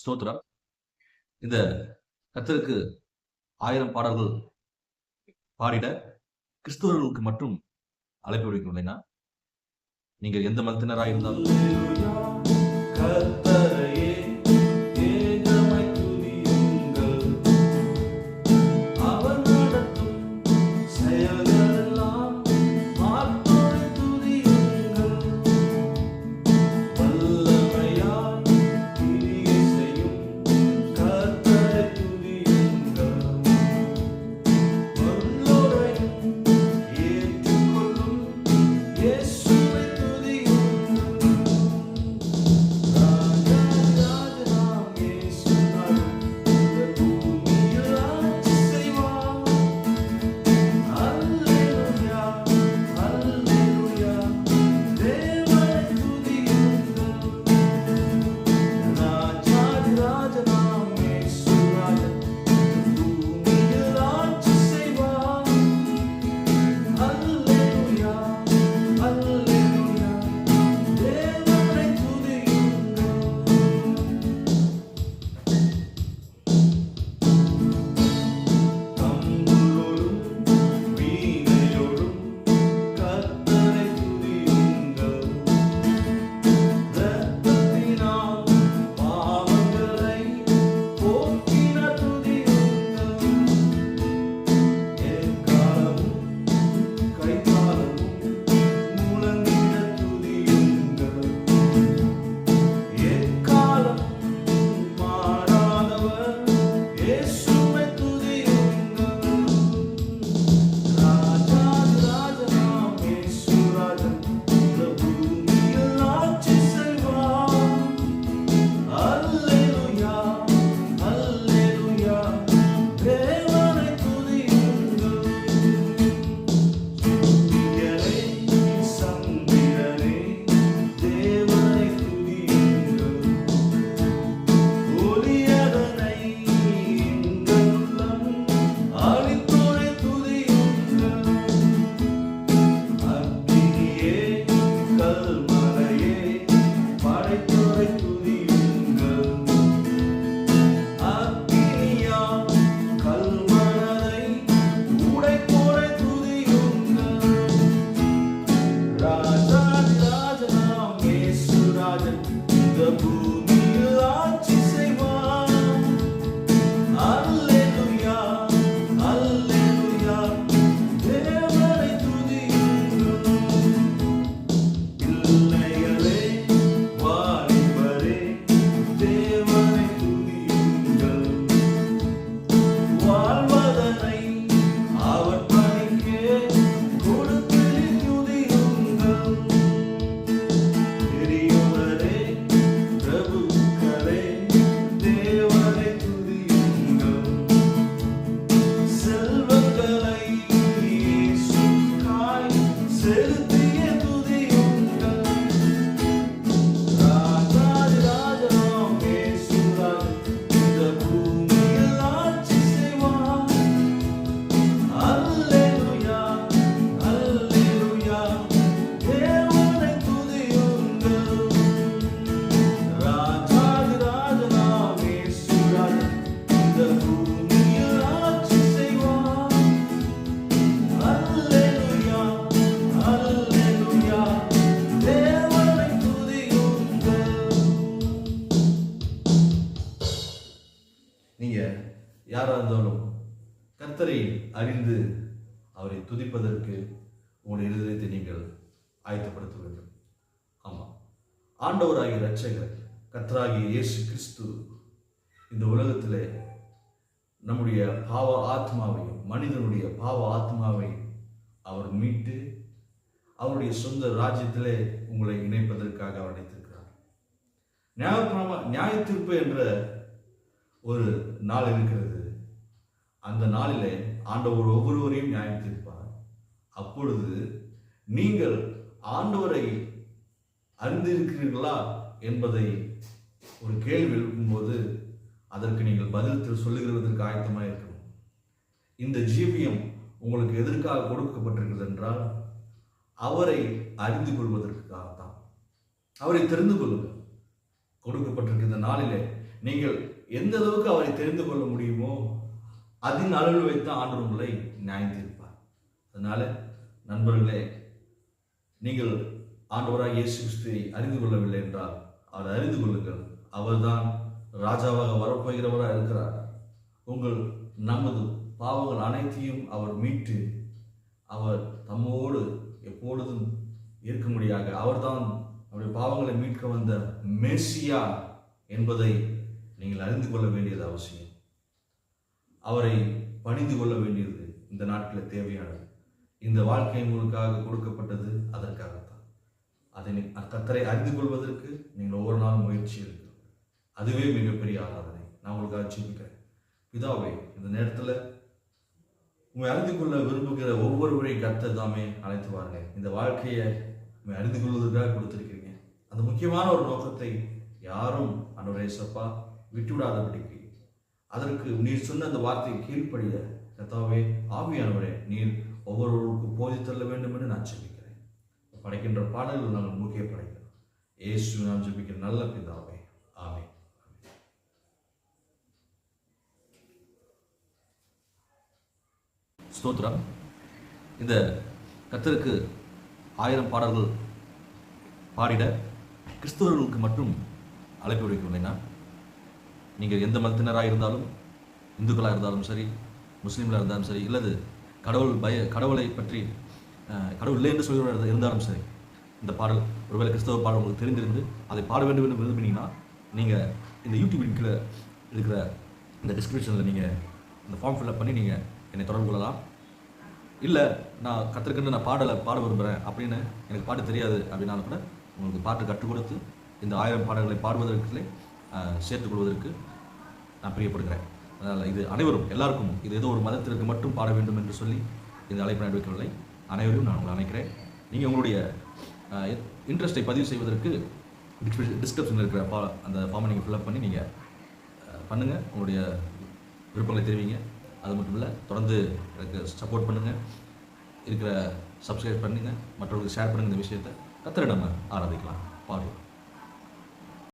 ஸ்தோத்ரா இந்த கத்தருக்கு ஆயிரம் பாடல்கள் பாடிட கிறிஸ்தவர்களுக்கு மட்டும் அழைப்பு விடுக்கிறேன்னா நீங்கள் எந்த மதத்தினராக இருந்தாலும் யாராக இருந்தாலும் கர்த்தரை அறிந்து அவரை துதிப்பதற்கு உங்களுடைய இருதயத்தை நீங்கள் ஆயத்தப்படுத்த வேண்டும். ஆமாம் ஆண்டவராகிய இரட்சகர் கர்த்தராகிய இயேசு கிறிஸ்து இந்த உலகத்தில் நம்முடைய பாவ ஆத்மாவை மனிதனுடைய பாவ ஆத்மாவை அவர் மீட்டு அவருடைய சொந்த ராஜ்யத்திலே உங்களை இணைப்பதற்காக அவர் நினைத்திருக்கிறார் நியாயப்பிரமா நியாய தீர்ப்பு என்ற ஒரு நாள் இருக்கிறது. அந்த நாளிலே ஆண்டவர் ஒவ்வொருவரையும் நியாயம் தீர்ப்பார் அப்பொழுது நீங்கள் ஆண்டவரை அறிந்திருக்கிறீர்களா என்பதை ஒரு கேள்வி எழுப்பும்போது அதற்கு நீங்கள் பதில் சொல்லுகிறதற்கு ஆயத்தமாக இருக்கணும். இந்த ஜீவியம் உங்களுக்கு எதற்காக கொடுக்கப்பட்டிருக்கிறது என்றால் அவரை அறிந்து கொள்வதற்காகத்தான். அவரை தெரிந்து கொள்ளுங்கள். கொடுக்கப்பட்டிருக்கிற நாளிலே நீங்கள் எந்த அளவுக்கு அவரை தெரிந்து கொள்ள முடியுமோ அதன் அளவில் வைத்து ஆண்டவர் உங்களை நியாயத்திருப்பார் அதனால நண்பர்களே நீங்கள் ஆண்டவராக இயேசு கிறிஸ்துவை அறிந்து கொள்ளவில்லை என்றால் அவரை அறிந்து கொள்ளுங்கள். அவர்தான் ராஜாவாக வரப்போகிறவராக இருக்கிறார். உங்கள் நமது பாவங்கள் அனைத்தையும் அவர் மீட்டு அவர் தம்மோடு எப்பொழுதும் இருக்கும்படியாக அவர்தான் அவருடைய பாவங்களை மீட்க வந்த மேசியா என்பதை நீங்கள் அறிந்து கொள்ள வேண்டியது அவசியம். அவரை பணிந்து கொள்ள வேண்டியது இந்த நாட்டில் தேவையானது. இந்த வாழ்க்கை உங்களுக்காக கொடுக்கப்பட்டது அதற்காகத்தான். அதை நீ- அறிந்து கொள்வதற்கு நீங்கள் ஒவ்வொரு நாளும் முயற்சி எடுக்கணும். அதுவே மிகப்பெரிய ஆராதனை. நான் உங்களுக்காக சிந்திக்கிறேன் பிதாவே இந்த நேரத்தில் உங்களை அறிந்து கொள்ள விரும்புகிற ஒவ்வொருவரையும் கர்த்தர் தாமே அழைத்து வாருங்க இந்த வாழ்க்கையை உங்களை அறிந்து கொள்வதற்காக கொடுத்துருக்கிறீங்க. அந்த முக்கியமான ஒரு நோக்கத்தை யாரும் அன்றைய சப்பா விட்டுவிடாதபடிக்கு அதற்கு நீர் சொன்ன அந்த வார்த்தையை கீழ்ப்படிய கத்தாவே ஆவியானவரே நீர் ஒவ்வொருவருக்கும் போதித்தள்ள வேண்டும் என்று நான் ஜெபிக்கிறேன். படைக்கின்ற பாடல்கள் நாங்கள் முக்கிய படைக்கிறோம் ஏசு நான் ஜெபிக்கிற நல்ல பிதாவே ஆமே ஸ்தோத்திரம். இந்த கத்தருக்கு ஆயிரம் பாடல்கள் பாடிட கிறிஸ்தவர்களுக்கு மட்டும் அழைப்பு விடுக்கவில்லை நான். நீங்கள் எந்த மதத்தினராக இருந்தாலும் இந்துக்களாக இருந்தாலும் சரி முஸ்லீம்களாக இருந்தாலும் சரி இல்லது கடவுள் பய கடவுளை பற்றி கடவுள் இல்லை என்று சொல்கிறவர்கள் இருந்தாலும் சரி இந்த பாடல் ஒருவேளை கிறிஸ்தவ பாடல் உங்களுக்கு தெரிந்திருந்து அதை பாட வேண்டும் என்று விரும்பினீங்கன்னா நீங்கள் இந்த யூடியூப் கீழே இருக்கிற இந்த டிஸ்கிரிப்ஷனில் நீங்கள் இந்த ஃபார்ம் ஃபில்அப் பண்ணி நீங்கள் என்னை தொடர்பு கொள்ளலாம். இல்லை நான் கற்றுக்கிட்டு நான் பாடலை பாட விரும்புகிறேன் அப்படின்னு எனக்கு பாட்டு தெரியாது அப்படின்னாலும் கூட உங்களுக்கு பாட்டு கற்றுக் கொடுத்து இந்த ஆயிரம் பாடல்களை பாடுவதற்குள்ளே சேர்த்துக் கொள்வதற்கு நான் பிரியப்படுகிறேன். அதனால் இது அனைவரும் எல்லாருக்கும் இது ஏதோ ஒரு மதத்திற்கு மட்டும் பாட வேண்டும் என்று சொல்லி இந்த அழைப்பு நடவடிக்கவில்லை அனைவரும் நான் உங்களை அணைக்கிறேன். நீங்கள் உங்களுடைய இன்ட்ரெஸ்ட்டை பதிவு செய்வதற்கு டிஸ்கிரிப்ஷனில் இருக்கிற ஃபா அந்த ஃபார்மை நீங்கள் ஃபில்அப் பண்ணி நீங்கள் பண்ணுங்கள் உங்களுடைய விருப்பங்களை தெரிவிங்க. அது மட்டும் இல்லை தொடர்ந்து எனக்கு சப்போர்ட் பண்ணுங்கள் இருக்கிற சப்ஸ்கிரைப் பண்ணுங்கள் மற்றவர்களுக்கு ஷேர் பண்ணுங்கள் இந்த விஷயத்தை. கத்திர நம்ம ஆராதிக்கலாம். பாடுவோம்.